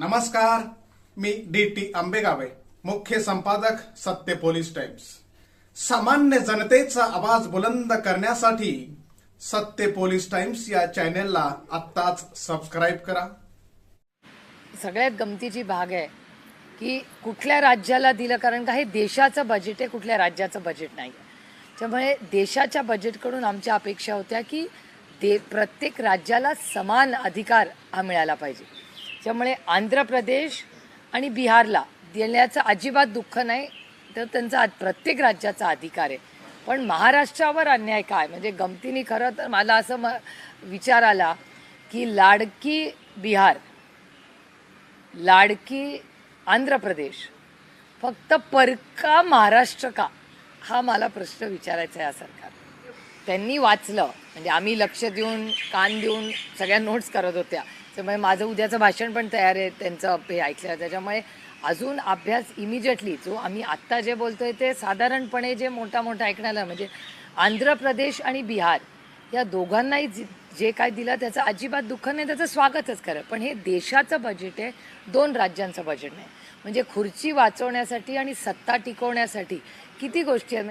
नमस्कार मी D T आंबेगावे मुख्य संपादक सत्य पोलीस टाइम्स. सामान्य जनतेचा आवाज बुलंद करण्यासाठी सत्य पोलीस टाइम्स या चॅनेलला आत्ताच सबस्क्राईब करा. सगळ्यात गमतीची भाग आहे की कुठल्या राज्याला दिलं कारण का हे देशाचं बजेट आहे कुठल्या राज्याचं बजेट नाही त्यामुळे देशाच्या बजेटकडून आमच्या अपेक्षा होत्या की दे प्रत्येक राज्याला समान अधिकार हा मिळाला पाहिजे. त्यामुळे आंध्र प्रदेश आणि बिहारला देण्याचं अजिबात दुःख नाही तर त्यांचा प्रत्येक राज्याचा अधिकार आहे. पण महाराष्ट्रावर अन्याय काय? म्हणजे गमतीने खरं तर मला असं म विचार आला की लाडकी बिहार लाडकी आंध्र प्रदेश फक्त परका महाराष्ट्र का? हा मला प्रश्न विचारायचा आहे या सरकार त्यांनी वाचलं. म्हणजे आम्ही लक्ष देऊन कान देऊन सगळ्या नोट्स करत होत्या. त्यामुळे माझं उद्याचं भाषण पण तयार आहे त्यांचं हे ऐकलं. त्याच्यामुळे अजून अभ्यास इमिजिएटली जो आम्ही आत्ता जे बोलतोय ते साधारणपणे जे मोठा मोठा ऐकण्याला म्हणजे आंध्र प्रदेश आणि बिहार या दोघांनाही जे- जे काय दिलं त्याचं अजिबात दुःख नाही त्याचं स्वागतच खरं. पण हे देशाचं बजेट आहे दोन राज्यांचं बजेट नाही. म्हणजे खुर्ची वाचवण्यासाठी आणि सत्ता टिकवण्यासाठी किती गोष्टी आहेत.